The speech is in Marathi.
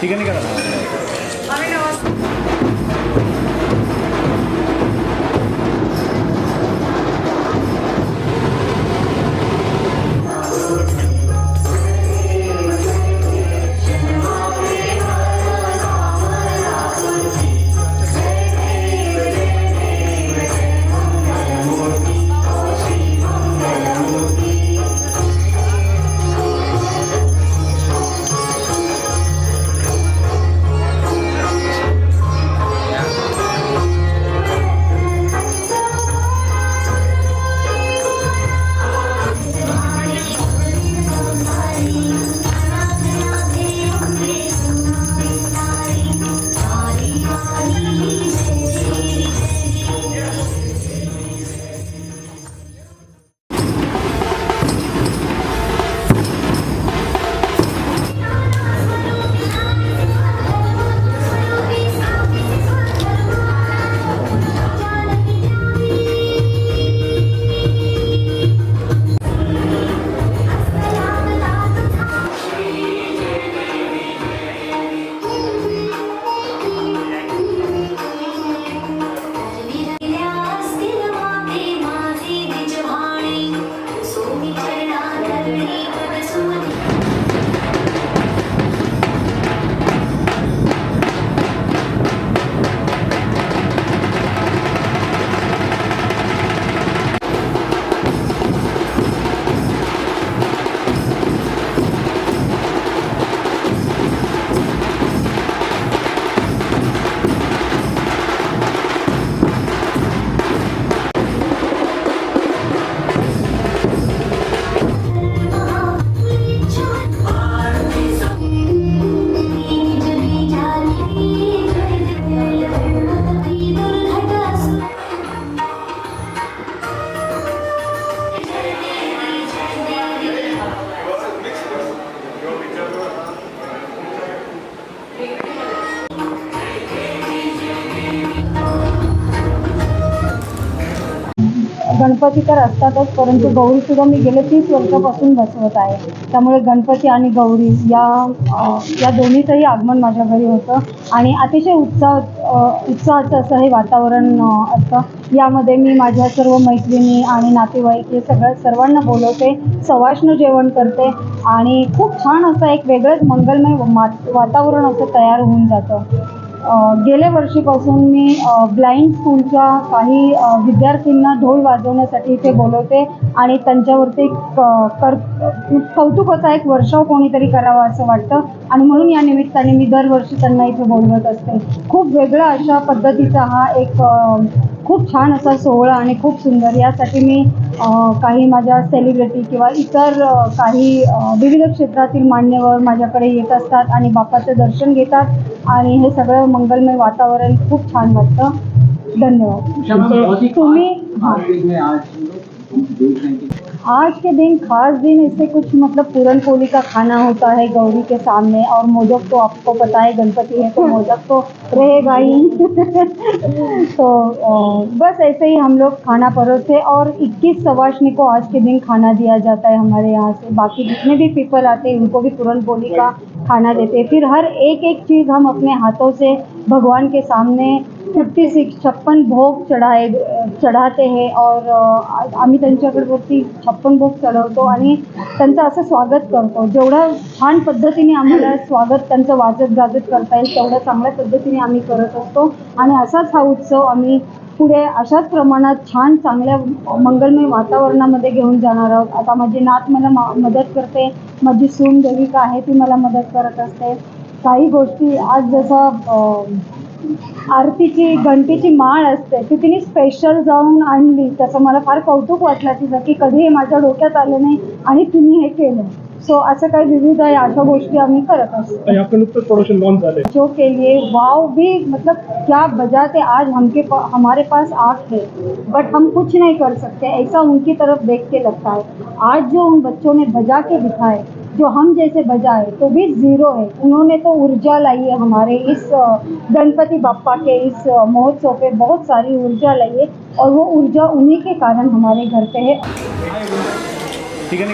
ठीक आहे नाही करा गणपती तर असतातच परंतु गौरी सुद्धा मी गेले तीस वर्षापासून बसवत आहे. त्यामुळे गणपती आणि गौरी या अ, या दोन्हीचंही आगमन माझ्या घरी होतं. आणि अतिशय उत्साह उत्साहाचं असं हे वातावरण अ, असतं. यामध्ये मी माझ्या सर्व मैत्रिणी आणि नातेवाईक हे सगळं सर्वांना बोलवते सवाष्ण जेवण करते आणि खूप छान असं एक वेगळंच मंगलमय मा वातावरण असं तयार होऊन जातं. गेल्या वर्षीपासून मी ब्लाइंड स्कूलच्या काही विद्यार्थ्यांना ढोल वाजवण्यासाठी इथे बोलवते आणि त्यांच्यावरती क- कर कौतुकाचा एक वर्षाव कोणीतरी करावा असं वाटतं. आणि म्हणून या निमित्ताने मी दरवर्षी त्यांना इथे बोलवत असते. खूप वेगळा अशा पद्धतीचा हा एक खूप छान असा सोहळा आणि खूप सुंदर यासाठी मी काही माझ्या सेलिब्रिटी किंवा इतर काही विविध क्षेत्रातील मान्यवर माझ्याकडे येत असतात आणि बाप्पाचं दर्शन घेतात आणि हे सगळं मंगलमय वातावरण खूप छान वाटतं धन्यवाद तुम्ही हाँ। आज के दिन खास दिन इससे कुछ मतलब पूरन पोली का खाना होता है गौरी के सामने और मोदक तो आपको पता है गणपति है तो मोदक तो रहेगा ही। तो बस ऐसे ही हम लोग खाना परोसते और 21 सवाशनी को आज के दिन खाना दिया जाता है हमारे यहाँ से। बाकी जितने भी पीपल आते हैं उनको भी पूरन पोली का खाना देते हैं। फिर हर एक एक चीज़ हम अपने हाथों से भगवान के सामने फिफ्टी सिक्स छप्पन भोग चढाए चढाते हे और आम्ही आम्ही त्यांच्याकडवरती छप्पन भोग चढवतो आणि त्यांचं असं स्वागत करतो. जेवढं छान पद्धतीने आम्हाला स्वागत त्यांचं वाजत गाजत करता येईल तेवढं चांगल्या पद्धतीने आम्ही करत असतो. आणि असाच हा उत्सव आम्ही पुढे अशाच प्रमाणात छान चांगल्या मंगलमय वातावरणामध्ये घेऊन जाणार आहोत. आता माझी नात मला मा मदत करते. माझी सून देविका आहे ती मला मदत करत असते. काही गोष्टी आज जसं आरतीची घंटीची माळ असते. ती तिने स्पेशल जाऊन आणली. त्याचं मला फार कौतुक वाटलं तिचं की कधी हे माझ्या डोक्यात आलं नाही आणि तिने हे केलं. सो असं काही विविध आहे अशा गोष्टी आम्ही करत असतो. बच्चों के लिए वाव भी मतलब क्या बजाते आज हमके पा, हमारे पास आँख है. बट हम कुछ नहीं कर सकते. ऐसा उनकी तरफ़ देख के लगता है. आज जो उन बच्चों ने बजा के दिखाए जो हम जैसे बजाए तो भी ज़ीरो है। उन्होंने तो ऊर्जा लाई है हमारे इस गणपति बापा के इस महोत्सव पे बहुत सारी ऊर्जा लाई है और वो ऊर्जा उन्हीं के कारण हमारे घर पे है। ठीक है